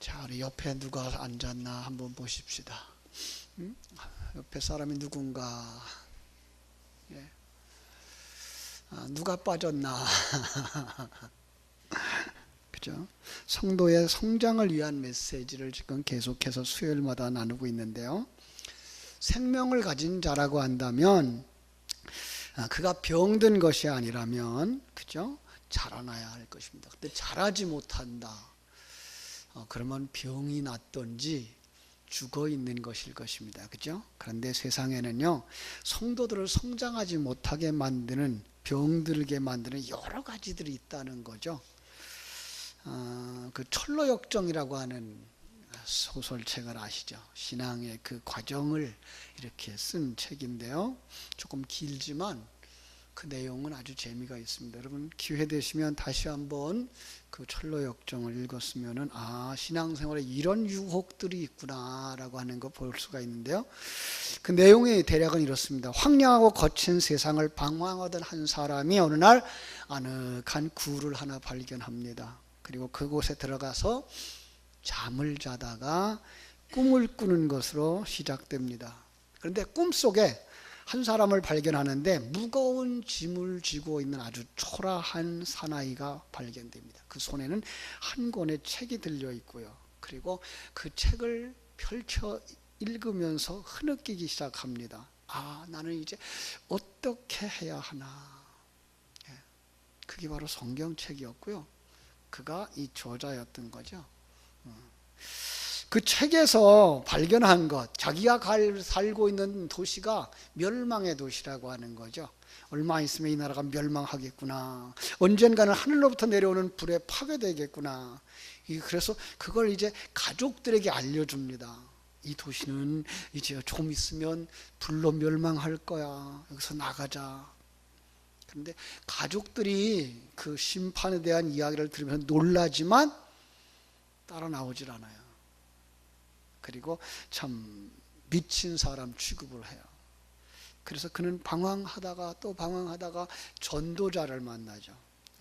자, 우리 옆에 누가 앉았나 한번 보십시다. 음? 옆에 사람이 누군가. 예. 아, 누가 빠졌나. 그죠? 성도의 성장을 위한 메시지를 지금 계속해서 수요일마다 나누고 있는데요. 생명을 가진 자라고 한다면 아, 그가 병든 것이 아니라면 그죠? 자라나야 할 것입니다. 근데 자라지 못한다. 어, 그러면 병이 났던지 죽어 있는 것일 것입니다. 그죠? 그런데 세상에는요, 성도들을 성장하지 못하게 만드는, 병들게 만드는 여러 가지들이 있다는 거죠. 어, 그 철로역정이라고 하는 소설책을 아시죠? 신앙의 그 과정을 이렇게 쓴 책인데요. 조금 길지만 그 내용은 아주 재미가 있습니다. 여러분 기회 되시면 다시 한번 그 철로 역정을 읽었으면은 아 신앙생활에 이런 유혹들이 있구나라고 하는 거 볼 수가 있는데요. 그 내용이 대략은 이렇습니다. 황량하고 거친 세상을 방황하던 한 사람이 어느 날 아늑한 굴을 하나 발견합니다. 그리고 그곳에 들어가서 잠을 자다가 꿈을 꾸는 것으로 시작됩니다. 그런데 꿈 속에 한 사람을 발견하는데 무거운 짐을 쥐고 있는 아주 초라한 사나이가 발견됩니다. 그 손에는 한 권의 책이 들려 있고요. 그리고 그 책을 펼쳐 읽으면서 흐느끼기 시작합니다. 아, 나는 이제 어떻게 해야 하나. 예, 그게 바로 성경책이었고요. 그가 이 저자였던 거죠. 그 책에서 발견한 것, 자기가 갈, 살고 있는 도시가 멸망의 도시라고 하는 거죠. 얼마 있으면 이 나라가 멸망하겠구나. 언젠가는 하늘로부터 내려오는 불에 파괴되겠구나. 그래서 그걸 이제 가족들에게 알려줍니다. 이 도시는 이제 조금 있으면 불로 멸망할 거야. 여기서 나가자. 그런데 가족들이 그 심판에 대한 이야기를 들으면 놀라지만 따라 나오질 않아요. 그리고 참 미친 사람 취급을 해요. 그래서 그는 방황하다가 또 방황하다가 전도자를 만나죠.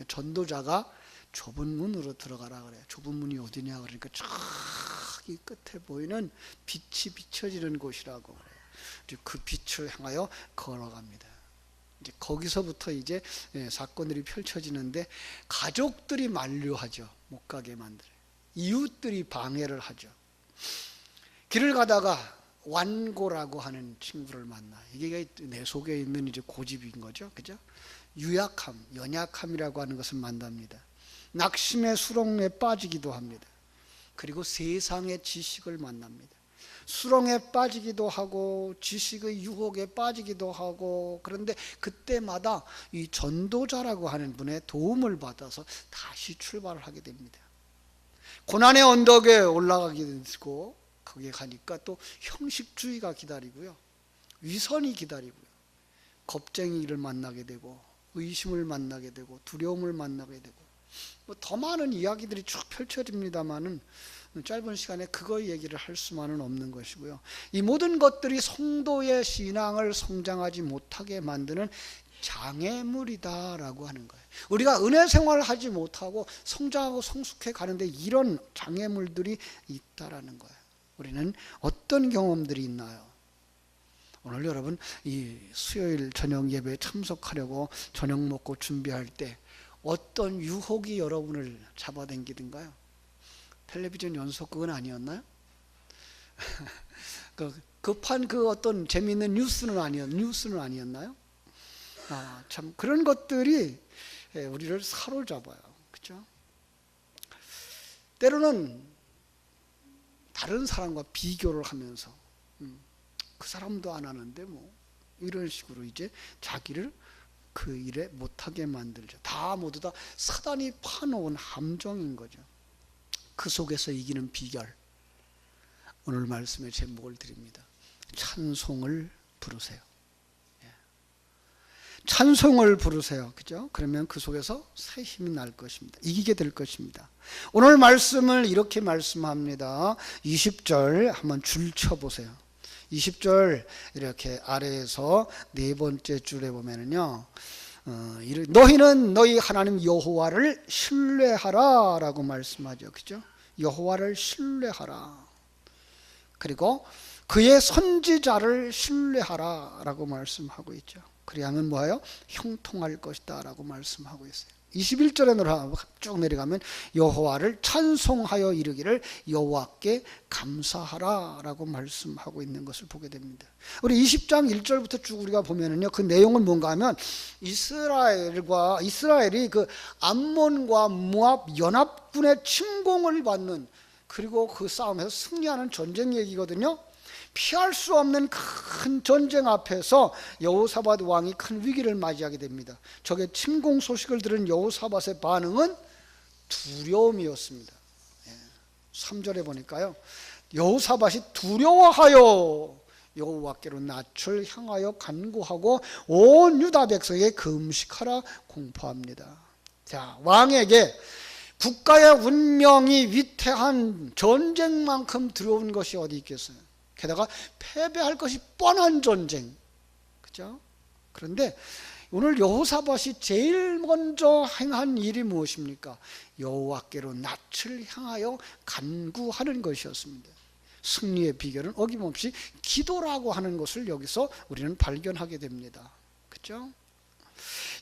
전도자가 좁은 문으로 들어가라 그래요. 좁은 문이 어디냐 그러니까 저기 끝에 보이는 빛이 비춰지는 곳이라고 그래요. 그 빛을 향하여 걸어갑니다. 이제 거기서부터 이제 예, 사건들이 펼쳐지는데 가족들이 만류하죠. 못 가게 만들어요. 이웃들이 방해를 하죠. 길을 가다가 완고라고 하는 친구를 만나. 이게 내 속에 있는 이제 고집인 거죠. 그죠? 유약함, 연약함이라고 하는 것을 만납니다. 낙심의 수렁에 빠지기도 합니다. 그리고 세상의 지식을 만납니다. 수렁에 빠지기도 하고 지식의 유혹에 빠지기도 하고 그런데 그때마다 이 전도자라고 하는 분의 도움을 받아서 다시 출발을 하게 됩니다. 고난의 언덕에 올라가게 되고 거기에 가니까 또 형식주의가 기다리고요. 위선이 기다리고요. 겁쟁이를 만나게 되고 의심을 만나게 되고 두려움을 만나게 되고 뭐 더 많은 이야기들이 쭉 펼쳐집니다만은 짧은 시간에 그거 얘기를 할 수만은 없는 것이고요. 이 모든 것들이 성도의 신앙을 성장하지 못하게 만드는 장애물이다라고 하는 거예요. 우리가 은혜 생활을 하지 못하고 성장하고 성숙해 가는데 이런 장애물들이 있다라는 거예요. 우리는 어떤 경험들이 있나요? 오늘 여러분 이 수요일 저녁 예배에 참석하려고 저녁 먹고 준비할 때 어떤 유혹이 여러분을 잡아당기든가요? 텔레비전 연속극은 아니었나요? 그 급한 그 어떤 재미있는 뉴스는 아니었 뉴스는 아니었나요? 아, 참 그런 것들이 예, 우리를 사로잡아요. 그죠? 때로는 다른 사람과 비교를 하면서 음, 그 사람도 안 하는데 뭐 이런 식으로 이제 자기를 그 일에 못하게 만들죠. 다 모두 다 사단이 파놓은 함정인 거죠. 그 속에서 이기는 비결. 오늘 말씀의 제목을 드립니다. 찬송을 부르세요. 예. 찬송을 부르세요. 그죠? 그러면 그 속에서 새 힘이 날 것입니다. 이기게 될 것입니다. 오늘 말씀을 이렇게 말씀합니다. 20절 한번 줄 쳐보세요. 20절 이렇게 아래에서 네 번째 줄에 보면은요. 어, 너희는 너희 하나님 여호와를 신뢰하라라고 말씀하죠. 그죠? 여호와를 신뢰하라. 그리고 그의 선지자를 신뢰하라 라고 말씀하고 있죠. 그리하면 뭐예요? 형통할 것이다 라고 말씀하고 있어요. 21절에 내려 쭉 내려가면 여호와를 찬송하여 이르기를 여호와께 감사하라라고 말씀하고 있는 것을 보게 됩니다. 우리 20장 1절부터 쭉 우리가 보면은요. 그 내용은 뭔가 하면 이스라엘과 이스라엘이 그 암몬과 모압 연합군의 침공을 받는 그리고 그 싸움에서 승리하는 전쟁 얘기거든요. 피할 수 없는 큰 전쟁 앞에서 여호사밧 왕이 큰 위기를 맞이하게 됩니다. 적의 침공 소식을 들은 여호사밧의 반응은 두려움이었습니다. 3절에 보니까요. 여호사밧이 두려워하여 여호와께로 낯을 향하여 간구하고 온 유다 백성에게 금식하라 공포합니다. 자, 왕에게 국가의 운명이 위태한 전쟁만큼 두려운 것이 어디 있겠어요? 게다가 패배할 것이 뻔한 전쟁. 그죠? 그런데 오늘 여호사밧이 제일 먼저 행한 일이 무엇입니까? 여호와께로 낯을 향하여 간구하는 것이었습니다. 승리의 비결은 어김없이 기도라고 하는 것을 여기서 우리는 발견하게 됩니다. 그죠?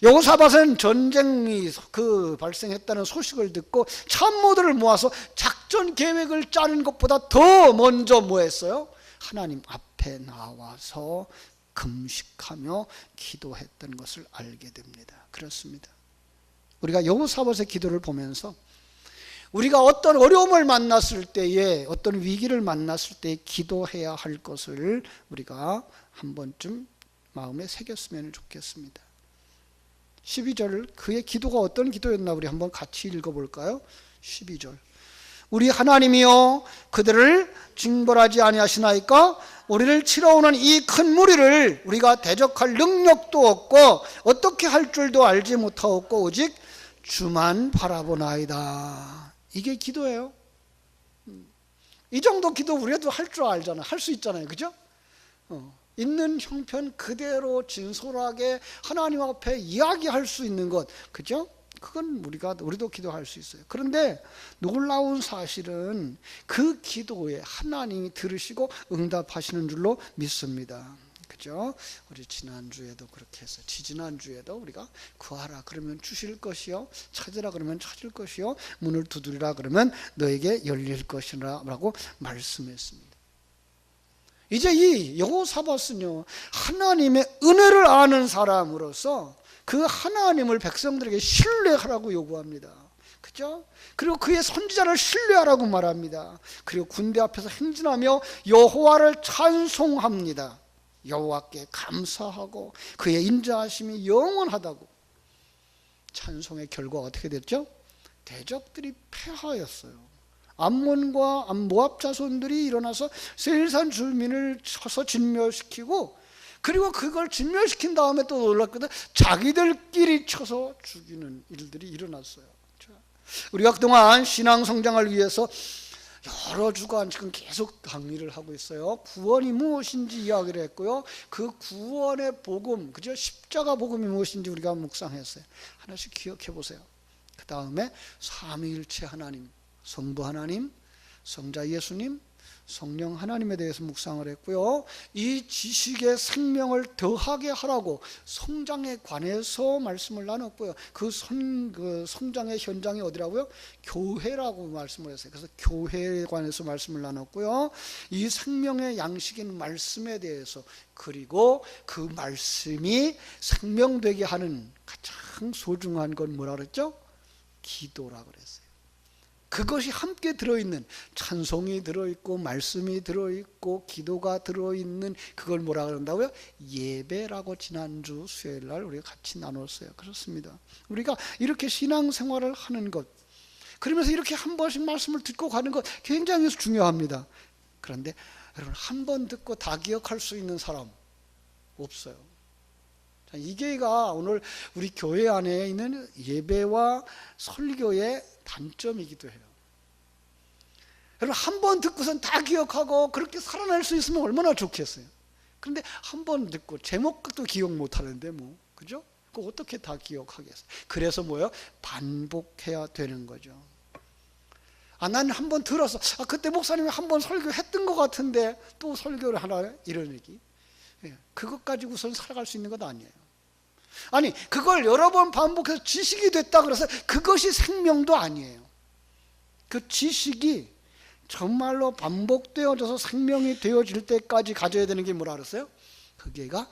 여호사밧은 전쟁이 그 발생했다는 소식을 듣고 참모들을 모아서 작전 계획을 짜는 것보다 더 먼저 뭐 했어요? 하나님 앞에 나와서 금식하며 기도했던 것을 알게 됩니다. 그렇습니다. 우리가 여호사밧의 기도를 보면서 우리가 어떤 어려움을 만났을 때에 어떤 위기를 만났을 때 기도해야 할 것을 우리가 한 번쯤 마음에 새겼으면 좋겠습니다. 12절 그의 기도가 어떤 기도였나 우리 한번 같이 읽어 볼까요? 12절 우리 하나님이여 그들을 징벌하지 아니하시나이까 우리를 치러 오는 이 큰 무리를 우리가 대적할 능력도 없고 어떻게 할 줄도 알지 못하옵고 오직 주만 바라보나이다. 이게 기도예요. 이 정도 기도 우리도 할 줄 알잖아. 할 수 있잖아요. 그죠? 어. 있는 형편 그대로 진솔하게 하나님 앞에 이야기할 수 있는 것. 그죠? 그건 우리가 우리도 기도할 수 있어요. 그런데 놀라운 사실은 그 기도에 하나님이 들으시고 응답하시는 줄로 믿습니다. 그죠? 우리 지난주에도 그렇게 해서 지지난주에도 우리가 구하라 그러면 주실 것이요 찾으라 그러면 찾을 것이요 문을 두드리라 그러면 너에게 열릴 것이라고 말씀했습니다. 이제 이 여호사밧은요 하나님의 은혜를 아는 사람으로서 그 하나님을 백성들에게 신뢰하라고 요구합니다. 그죠? 그리고 그의 선지자를 신뢰하라고 말합니다. 그리고 군대 앞에서 행진하며 여호와를 찬송합니다. 여호와께 감사하고 그의 인자하심이 영원하다고. 찬송의 결과 어떻게 됐죠? 대적들이 패하였어요. 암몬과 모압 자손들이 일어나서 세일산 주민을 쳐서 진멸시키고 그리고 그걸 진멸시킨 다음에 또 놀랐거든. 자기들끼리 쳐서 죽이는 일들이 일어났어요. 우리가 그동안 신앙 성장을 위해서 여러 주간 지금 계속 강의를 하고 있어요. 구원이 무엇인지 이야기를 했고요. 그 구원의 복음, 그죠? 십자가 복음이 무엇인지 우리가 묵상했어요. 하나씩 기억해 보세요. 그 다음에 삼위일체 하나님, 성부 하나님, 성자 예수님, 성령 하나님에 대해서 묵상을 했고요. 이 지식의 생명을 더하게 하라고 성장에 관해서 말씀을 나눴고요. 그, 성, 그 성장의 현장이 어디라고요? 교회라고 말씀을 했어요. 그래서 교회에 관해서 말씀을 나눴고요. 이 생명의 양식인 말씀에 대해서 그리고 그 말씀이 생명되게 하는 가장 소중한 건 뭐라 그랬죠? 기도라 그랬어요. 그것이 함께 들어있는 찬송이 들어있고 말씀이 들어있고 기도가 들어있는 그걸 뭐라 그런다고요? 예배라고 지난주 수요일 날 우리가 같이 나눴어요. 그렇습니다. 우리가 이렇게 신앙생활을 하는 것 그러면서 이렇게 한 번씩 말씀을 듣고 가는 것 굉장히 중요합니다. 그런데 여러분 한 번 듣고 다 기억할 수 있는 사람 없어요. 이게가 오늘 우리 교회 안에 있는 예배와 설교의 단점이기도 해요. 여러분 한 번 듣고선 다 기억하고 그렇게 살아날 수 있으면 얼마나 좋겠어요. 그런데 한 번 듣고 제목도 기억 못 하는데 뭐 그죠? 그 어떻게 다 기억하겠어요? 그래서 뭐요? 반복해야 되는 거죠. 아, 난한번 들었어. 아, 그때 목사님이 한 번 설교했던 것 같은데 또 설교를 하나 이런 얘기. 예, 그것 가지고선 살아갈 수 있는 것 아니에요. 아니, 그걸 여러 번 반복해서 지식이 됐다 그래서 그것이 생명도 아니에요. 그 지식이 정말로 반복되어져서 생명이 되어질 때까지 가져야 되는 게 뭐라 그랬어요? 그게가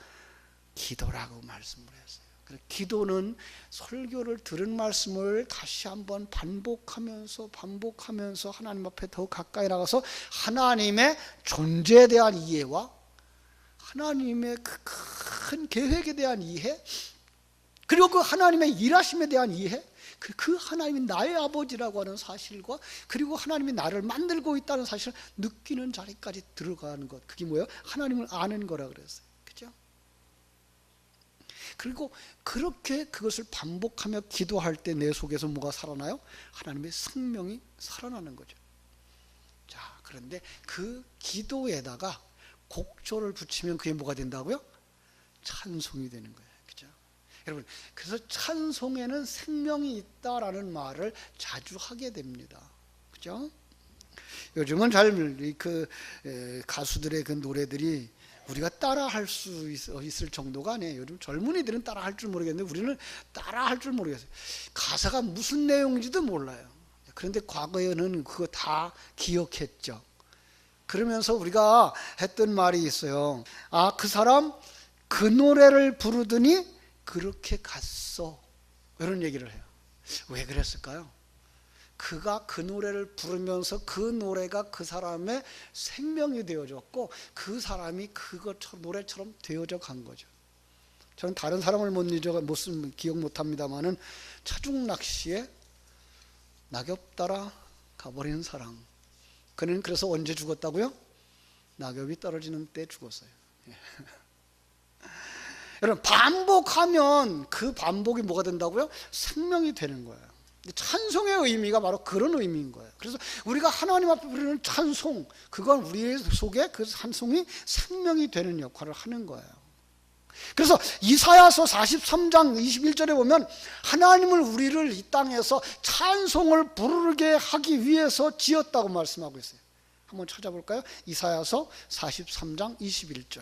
기도라고 말씀을 했어요. 그래서 기도는 설교를 들은 말씀을 다시 한번 반복하면서 반복하면서 하나님 앞에 더 가까이 나가서 하나님의 존재에 대한 이해와 하나님의 그 큰 계획에 대한 이해 그리고 그 하나님의 일하심에 대한 이해 그, 그 하나님이 나의 아버지라고 하는 사실과 그리고 하나님이 나를 만들고 있다는 사실을 느끼는 자리까지 들어가는 것 그게 뭐예요? 하나님을 아는 거라 그랬어요 그죠? 그리고 그렇게 그것을 반복하며 기도할 때 내 속에서 뭐가 살아나요? 하나님의 생명이 살아나는 거죠 자 그런데 그 기도에다가 곡조를 붙이면 그게 뭐가 된다고요? 찬송이 되는 거예요? 여러분 그래서 찬송에는 생명이 있다라는 말을 자주 하게 됩니다. 그죠? 요즘은 잘 그 가수들의 그 노래들이 우리가 따라할 수 있, 을 정도가 아니에요. 요즘 젊은이들은 따라할 줄 모르겠는데 우리는 따라할 줄 모르겠어요. 가사가 무슨 내용인지도 몰라요. 그런데 과거에는 그거 다 기억했죠. 그러면서 우리가 했던 말이 있어요. 아, 그 사람 그 노래를 부르더니 그렇게 갔어. 이런 얘기를 해요. 왜 그랬을까요? 그가 그 노래를 부르면서 그 노래가 그 사람의 생명이 되어졌고 그 사람이 그것처럼 노래처럼 되어져 간 거죠. 저는 다른 사람을 못 잊어 못 기억 못 합니다만은 차중 낚시에 낙엽 따라 가버린 사랑. 그는 그래서 언제 죽었다고요? 낙엽이 떨어지는 때 죽었어요. 예. 여러분 반복하면 그 반복이 뭐가 된다고요? 생명이 되는 거예요. 찬송의 의미가 바로 그런 의미인 거예요. 그래서 우리가 하나님 앞에 부르는 찬송, 그건 우리 속에 그 찬송이 생명이 되는 역할을 하는 거예요. 그래서 이사야서 43장 21절에 보면 하나님을 우리를 이 땅에서 찬송을 부르게 하기 위해서 지었다고 말씀하고 있어요. 한번 찾아볼까요? 이사야서 43장 21절.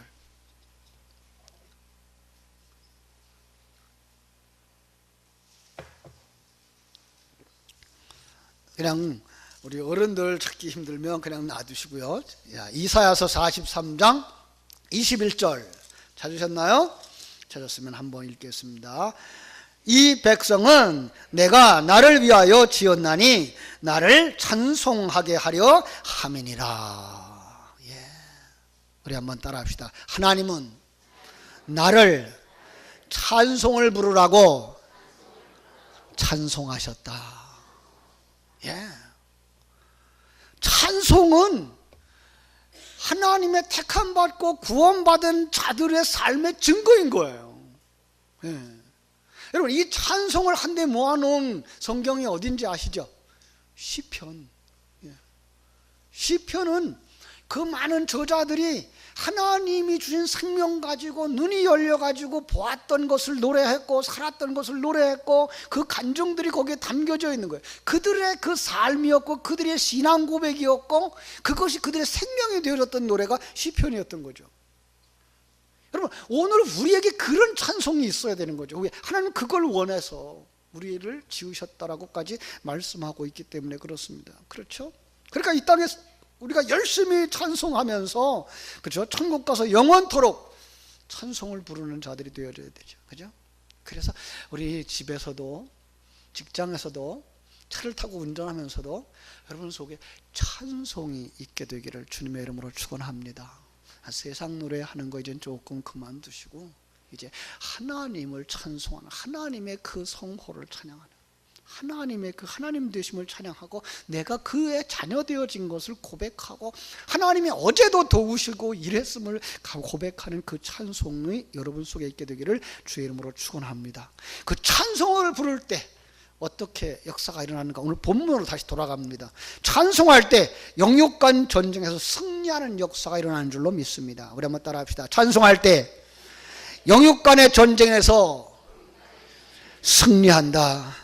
그냥 우리 어른들 찾기 힘들면 그냥 놔두시고요. 이사야서 43장 21절 찾으셨나요? 찾았으면 한번 읽겠습니다. 이 백성은 내가 나를 위하여 지었나니 나를 찬송하게 하려 함이니라. 예. 우리 한번 따라합시다. 하나님은 나를 찬송을 부르라고 찬송하셨다. 예. 찬송은 하나님의 택함 받고 구원받은 자들의 삶의 증거인 거예요. 예. 여러분 이 찬송을 한데 모아놓은 성경이 어딘지 아시죠? 시편. 예. 시편은 그 많은 저자들이 하나님이 주신 생명 가지고 눈이 열려 가지고 보았던 것을 노래했고 살았던 것을 노래했고 그 감정들이 거기에 담겨져 있는 거예요. 그들의 그 삶이었고 그들의 신앙 고백이었고 그것이 그들의 생명이 되어졌던 노래가 시편이었던 거죠. 여러분 오늘 우리에게 그런 찬송이 있어야 되는 거죠. 왜 하나님 그걸 원해서 우리를 지으셨다라고까지 말씀하고 있기 때문에 그렇습니다. 그렇죠? 그러니까 이 땅에 우리가 열심히 찬송하면서 그죠? 천국 가서 영원토록 찬송을 부르는 자들이 되어져야 되죠. 그죠? 그래서 우리 집에서도 직장에서도 차를 타고 운전하면서도 여러분 속에 찬송이 있게 되기를 주님의 이름으로 축원합니다. 세상 노래 하는 거 이제 조금 그만두시고 이제 하나님을 찬송하는 하나님의 그 성호를 찬양하는 하나님의 그 하나님 되심을 찬양하고 내가 그의 자녀 되어진 것을 고백하고 하나님이 어제도 도우시고 일했음을 고백하는 그 찬송이 여러분 속에 있게 되기를 주의 이름으로 축원합니다. 그 찬송을 부를 때 어떻게 역사가 일어나는가 오늘 본문으로 다시 돌아갑니다. 찬송할 때 영육간 전쟁에서 승리하는 역사가 일어나는 줄로 믿습니다. 우리 한번 따라합시다. 찬송할 때 영육간의 전쟁에서 승리한다.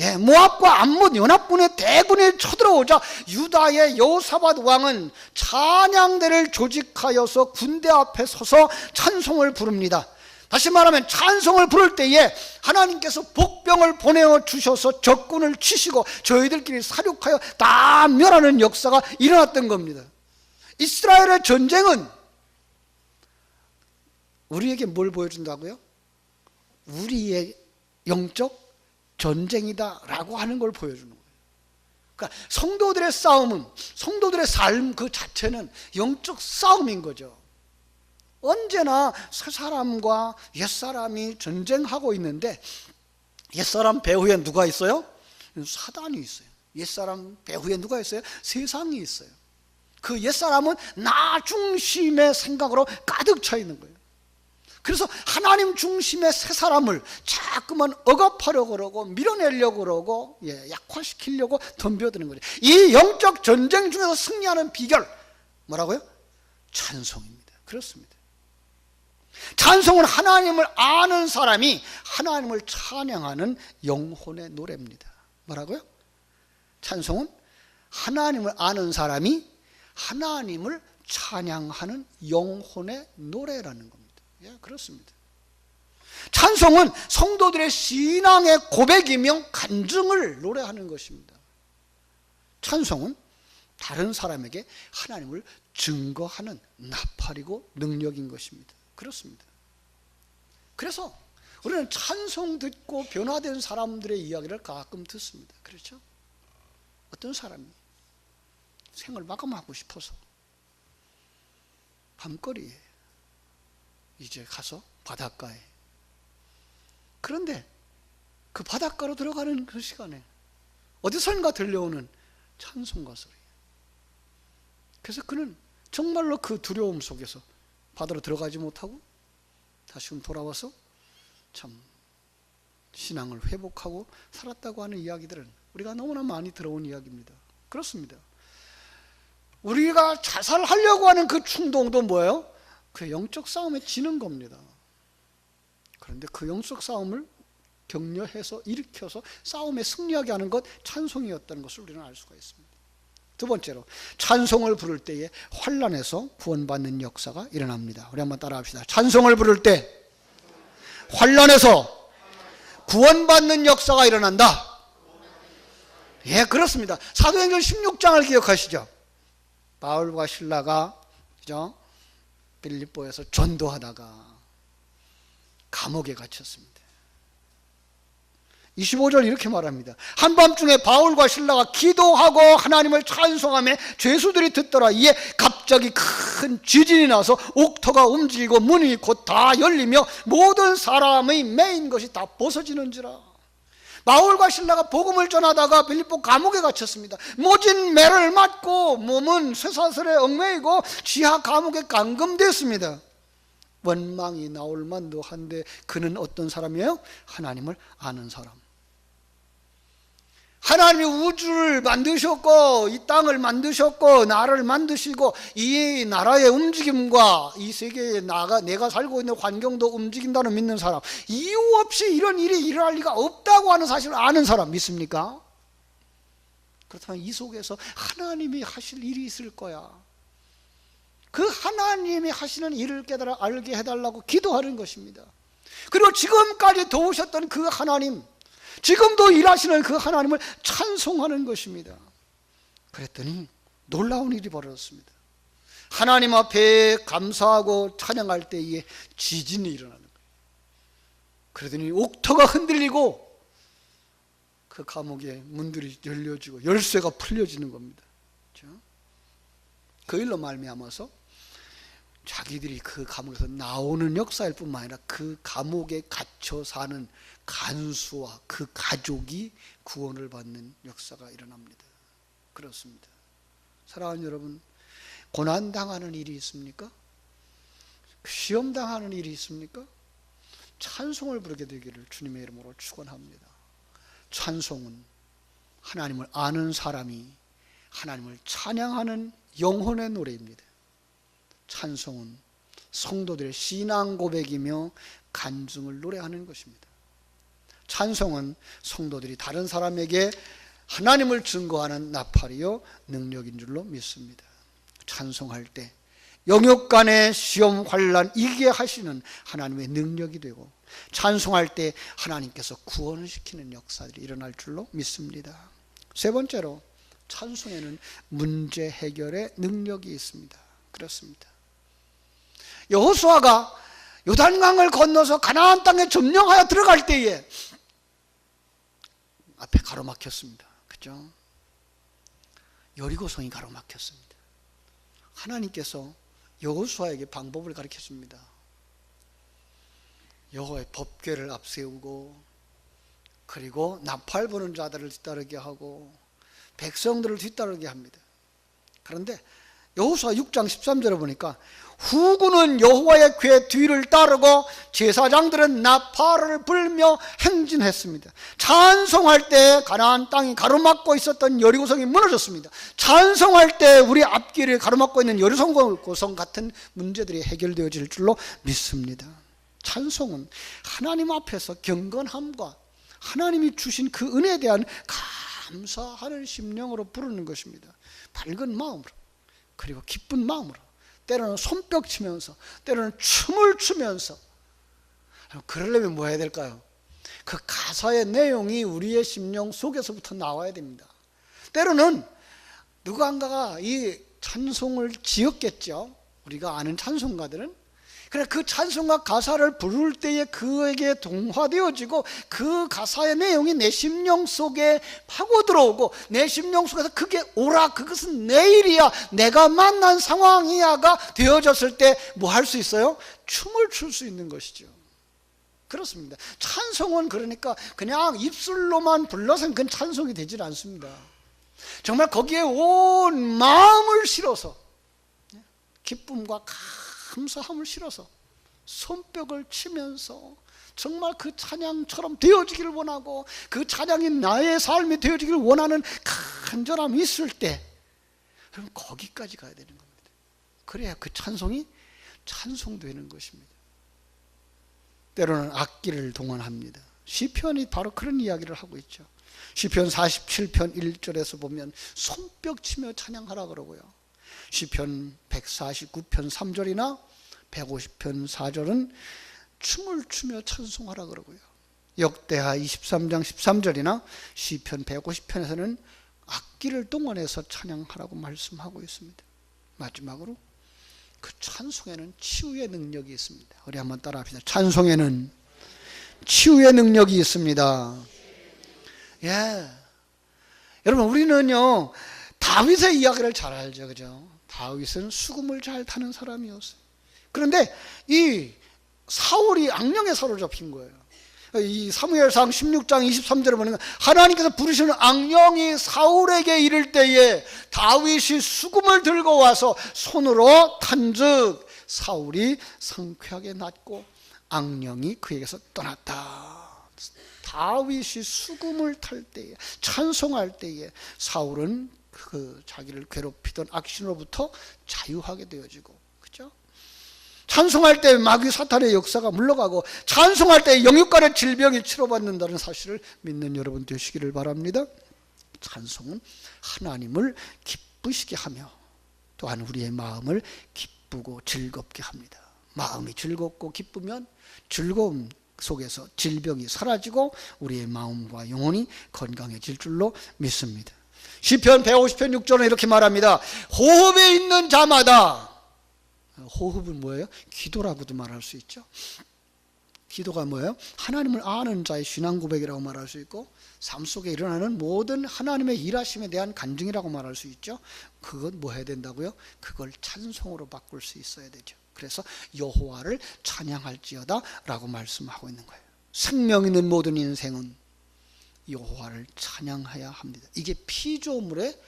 예, 모압과 암몬 연합군의 대군이 쳐들어오자 유다의 여호사밧 왕은 찬양대를 조직하여서 군대 앞에 서서 찬송을 부릅니다. 다시 말하면 찬송을 부를 때에 하나님께서 복병을 보내어 주셔서 적군을 치시고 저희들끼리 사륙하여 다 멸하는 역사가 일어났던 겁니다. 이스라엘의 전쟁은 우리에게 뭘 보여준다고요? 우리의 영적 전쟁이다라고 하는 걸 보여주는 거예요. 그러니까 성도들의 싸움은 성도들의 삶 그 자체는 영적 싸움인 거죠. 언제나 새 사람과 옛 사람이 전쟁하고 있는데 옛 사람 배후에 누가 있어요? 사단이 있어요. 옛 사람 배후에 누가 있어요? 세상이 있어요. 그 옛 사람은 나 중심의 생각으로 가득 차 있는 거예요. 그래서 하나님 중심의 새 사람을 자꾸만 억압하려고 그러고 밀어내려고 그러고 예, 약화시키려고 덤벼드는 거죠. 이 영적 전쟁 중에서 승리하는 비결 뭐라고요? 찬송입니다. 그렇습니다. 찬송은 하나님을 아는 사람이 하나님을 찬양하는 영혼의 노래입니다. 뭐라고요? 찬송은 하나님을 아는 사람이 하나님을 찬양하는 영혼의 노래라는 겁니다. 예, 그렇습니다. 찬송은 성도들의 신앙의 고백이며 간증을 노래하는 것입니다. 찬송은 다른 사람에게 하나님을 증거하는 나팔이고 능력인 것입니다. 그렇습니다. 그래서 우리는 찬송 듣고 변화된 사람들의 이야기를 가끔 듣습니다. 그렇죠? 어떤 사람이 생을 마감하고 싶어서 밤거리에 이제 가서 바닷가에 그런데 그 바닷가로 들어가는 그 시간에 어디선가 들려오는 찬송가 소리 그래서 그는 정말로 그 두려움 속에서 바다로 들어가지 못하고 다시금 돌아와서 참 신앙을 회복하고 살았다고 하는 이야기들은 우리가 너무나 많이 들어온 이야기입니다. 그렇습니다. 우리가 자살하려고 하는 그 충동도 뭐예요? 그 영적 싸움에 지는 겁니다. 그런데 그 영적 싸움을 격려해서 일으켜서 싸움에 승리하게 하는 것 찬송이었다는 것을 우리는 알 수가 있습니다. 두 번째로 찬송을 부를 때에 환란에서 구원받는 역사가 일어납니다. 우리 한번 따라합시다. 찬송을 부를 때 환란에서 구원받는 역사가 일어난다. 예, 그렇습니다. 사도행전 16장을 기억하시죠? 바울과 신라가 그죠? 빌립보에서 전도하다가 감옥에 갇혔습니다. 25절 이렇게 말합니다. 한밤중에 바울과 신라가 기도하고 하나님을 찬송하며 죄수들이 듣더라. 이에 갑자기 큰 지진이 나서 옥터가 움직이고 문이 곧 다 열리며 모든 사람의 매인 것이 다 벗어지는지라. 바울과 신라가 복음을 전하다가 빌립보 감옥에 갇혔습니다. 모진 매를 맞고 몸은 쇠사슬에 얽매이고 지하 감옥에 감금됐습니다. 원망이 나올 만도 한데 그는 어떤 사람이에요? 하나님을 아는 사람. 하나님이 우주를 만드셨고 이 땅을 만드셨고 나를 만드시고 이 나라의 움직임과 이 세계에 나가 내가 살고 있는 환경도 움직인다는 믿는 사람 이유 없이 이런 일이 일어날 리가 없다고 하는 사실을 아는 사람 믿습니까? 그렇다면 이 속에서 하나님이 하실 일이 있을 거야. 그 하나님이 하시는 일을 깨달아 알게 해달라고 기도하는 것입니다. 그리고 지금까지 도우셨던 그 하나님 지금도 일하시는 그 하나님을 찬송하는 것입니다. 그랬더니 놀라운 일이 벌어졌습니다. 하나님 앞에 감사하고 찬양할 때에 지진이 일어나는 거예요. 그러더니 옥터가 흔들리고 그 감옥의 문들이 열려지고 열쇠가 풀려지는 겁니다. 그 일로 말미암아서 자기들이 그 감옥에서 나오는 역사일 뿐만 아니라 그 감옥에 갇혀 사는 간수와 그 가족이 구원을 받는 역사가 일어납니다. 그렇습니다. 사랑하는 여러분, 고난 당하는 일이 있습니까? 시험 당하는 일이 있습니까? 찬송을 부르게 되기를 주님의 이름으로 축원합니다. 찬송은 하나님을 아는 사람이 하나님을 찬양하는 영혼의 노래입니다. 찬송은 성도들의 신앙 고백이며 간증을 노래하는 것입니다. 찬송은 성도들이 다른 사람에게 하나님을 증거하는 나팔이요 능력인 줄로 믿습니다. 찬송할 때 영역 간의 시험 환란 이기게 하시는 하나님의 능력이 되고 찬송할 때 하나님께서 구원을 시키는 역사들이 일어날 줄로 믿습니다. 세 번째로 찬송에는 문제 해결의 능력이 있습니다. 그렇습니다. 여호수아가 요단강을 건너서 가나안 땅에 점령하여 들어갈 때에 앞에 가로막혔습니다. 그죠? 여리고성이 가로막혔습니다. 하나님께서 여호수아에게 방법을 가르쳐 줍니다. 여호와의 법궤를 앞세우고 그리고 나팔 부는 자들을 뒤따르게 하고 백성들을 뒤따르게 합니다. 그런데 여호수아 6장 13절에 보니까 후군은 여호와의 궤 뒤를 따르고 제사장들은 나팔을 불며 행진했습니다. 찬송할 때 가나안 땅이 가로막고 있었던 여리고성이 무너졌습니다. 찬송할 때 우리 앞길을 가로막고 있는 여리고성 같은 문제들이 해결되어질 줄로 믿습니다. 찬송은 하나님 앞에서 경건함과 하나님이 주신 그 은혜에 대한 감사하는 심령으로 부르는 것입니다. 밝은 마음으로 그리고 기쁜 마음으로 때로는 손뼉 치면서 때로는 춤을 추면서 그러려면 뭐 해야 될까요? 그 가사의 내용이 우리의 심령 속에서부터 나와야 됩니다. 때로는 누군가가 이 찬송을 지었겠죠. 우리가 아는 찬송가들은 그래 그 찬송가 가사를 부를 때에 그에게 동화되어지고 그 가사의 내용이 내 심령 속에 파고 들어오고 내 심령 속에서 그게 오라 그것은 내일이야 내가 만난 상황이야가 되어졌을 때 뭐 할 수 있어요? 춤을 출 수 있는 것이죠. 그렇습니다. 찬송은 그러니까 그냥 입술로만 불러서는 그건 찬송이 되질 않습니다. 정말 거기에 온 마음을 실어서 기쁨과 감사함을 실어서 손뼉을 치면서 정말 그 찬양처럼 되어지기를 원하고 그 찬양이 나의 삶이 되어지기를 원하는 간절함이 있을 때 그럼 거기까지 가야 되는 겁니다. 그래야 그 찬송이 찬송되는 것입니다. 때로는 악기를 동원합니다. 시편이 바로 그런 이야기를 하고 있죠. 시편 47편 1절에서 보면 손뼉 치며 찬양하라 그러고요. 시편 149편 3절이나 150편 4절은 춤을 추며 찬송하라 그러고요. 역대하 23장 13절이나 시편 150편에서는 악기를 동원해서 찬양하라고 말씀하고 있습니다. 마지막으로 그 찬송에는 치유의 능력이 있습니다. 우리 한번 따라합시다. 찬송에는 치유의 능력이 있습니다. 예. 여러분 우리는요 다윗의 이야기를 잘 알죠, 그죠? 다윗은 수금을 잘 타는 사람이었어요. 그런데 이 사울이 악령에 사로잡힌 거예요. 이 사무엘상 16장 23절에 보면 하나님께서 부르시는 악령이 사울에게 이를 때에 다윗이 수금을 들고 와서 손으로 탄즉 사울이 상쾌하게 낫고 악령이 그에게서 떠났다. 다윗이 수금을 탈 때에 찬송할 때에 사울은 그 자기를 괴롭히던 악신으로부터 자유하게 되어지고 그죠? 찬송할 때 마귀 사탄의 역사가 물러가고 찬송할 때 영육간의 질병이 치료받는다는 사실을 믿는 여러분 되시기를 바랍니다. 찬송은 하나님을 기쁘시게 하며 또한 우리의 마음을 기쁘고 즐겁게 합니다. 마음이 즐겁고 기쁘면 즐거움 속에서 질병이 사라지고 우리의 마음과 영혼이 건강해질 줄로 믿습니다. 시편 150편 6절은 이렇게 말합니다. 호흡에 있는 자마다 호흡은 뭐예요? 기도라고도 말할 수 있죠. 기도가 뭐예요? 하나님을 아는 자의 신앙 고백이라고 말할 수 있고 삶 속에 일어나는 모든 하나님의 일하심에 대한 간증이라고 말할 수 있죠. 그건 뭐 해야 된다고요? 그걸 찬송으로 바꿀 수 있어야 되죠. 그래서 여호와를 찬양할지어다라고 말씀하고 있는 거예요. 생명 있는 모든 인생은 여호와를 찬양해야 합니다. 이게 피조물의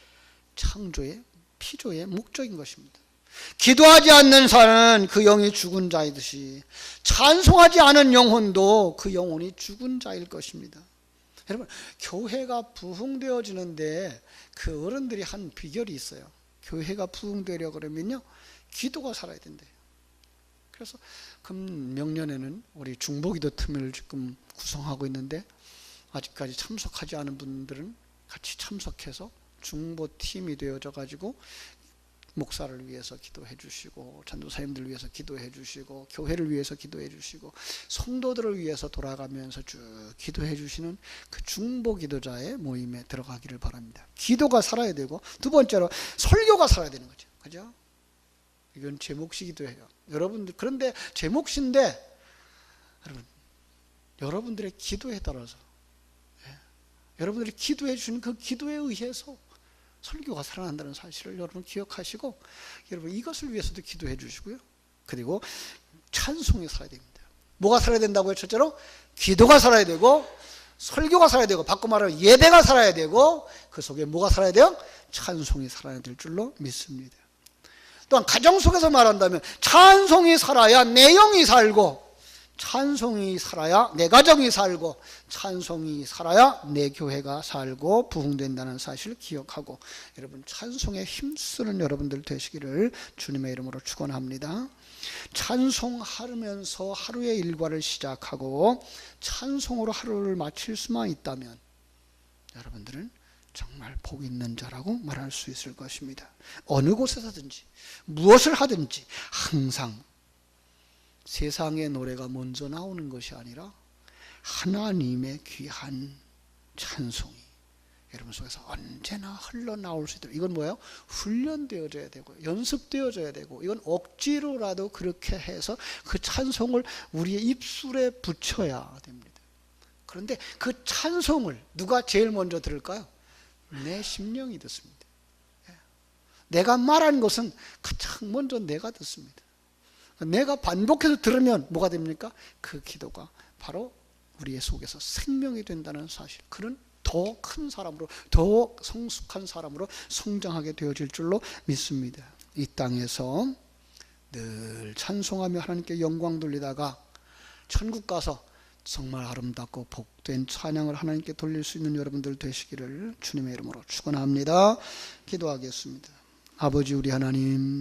창조의 피조의 목적인 것입니다. 기도하지 않는 자는 그 영이 죽은 자이듯이 찬송하지 않은 영혼도 그 영혼이 죽은 자일 것입니다. 여러분, 교회가 부흥되어지는데 그 어른들이 한 비결이 있어요. 교회가 부흥되려 그러면요, 기도가 살아야 된대요. 그래서 금 명년에는 우리 중보기도 틈을 지금 구성하고 있는데 아직까지 참석하지 않은 분들은 같이 참석해서 중보팀이 되어져 가지고 목사를 위해서 기도해 주시고 전도사님들 위해서 기도해 주시고 교회를 위해서 기도해 주시고 성도들을 위해서 돌아가면서 쭉 기도해 주시는 그 중보 기도자의 모임에 들어가기를 바랍니다. 기도가 살아야 되고 두 번째로 설교가 살아야 되는 거죠. 그죠? 이건 제 몫이기도 해요. 여러분들 그런데 제 몫인데 여러분 여러분들의 기도에 따라서 예, 여러분들이 기도해 주는 그 기도에 의해서 설교가 살아난다는 사실을 여러분 기억하시고 여러분 이것을 위해서도 기도해 주시고요. 그리고 찬송이 살아야 됩니다. 뭐가 살아야 된다고요? 첫째로 기도가 살아야 되고 설교가 살아야 되고 바꿔 말하면 예배가 살아야 되고 그 속에 뭐가 살아야 돼요? 찬송이 살아야 될 줄로 믿습니다. 또한 가정 속에서 말한다면 찬송이 살아야 내용이 살고 찬송이 살아야 내 가정이 살고 찬송이 살아야 내 교회가 살고 부흥된다는 사실을 기억하고 여러분 찬송에 힘쓰는 여러분들 되시기를 주님의 이름으로 축원합니다. 찬송하면서 하루의 일과를 시작하고 찬송으로 하루를 마칠 수만 있다면 여러분들은 정말 복 있는 자라고 말할 수 있을 것입니다. 어느 곳에서든지 무엇을 하든지 항상 세상의 노래가 먼저 나오는 것이 아니라 하나님의 귀한 찬송이 여러분 속에서 언제나 흘러나올 수 있도록 이건 뭐예요? 훈련되어져야 되고 연습되어져야 되고 이건 억지로라도 그렇게 해서 그 찬송을 우리의 입술에 붙여야 됩니다. 그런데 그 찬송을 누가 제일 먼저 들을까요? 내 심령이 듣습니다. 예. 내가 말한 것은 가장 먼저 내가 듣습니다. 내가 반복해서 들으면 뭐가 됩니까? 그 기도가 바로 우리의 속에서 생명이 된다는 사실. 그런 더 큰 사람으로, 더 성숙한 사람으로 성장하게 되어질 줄로 믿습니다. 이 땅에서 늘 찬송하며 하나님께 영광 돌리다가 천국 가서 정말 아름답고 복된 찬양을 하나님께 돌릴 수 있는 여러분들 되시기를 주님의 이름으로 축원합니다. 기도하겠습니다. 아버지 우리 하나님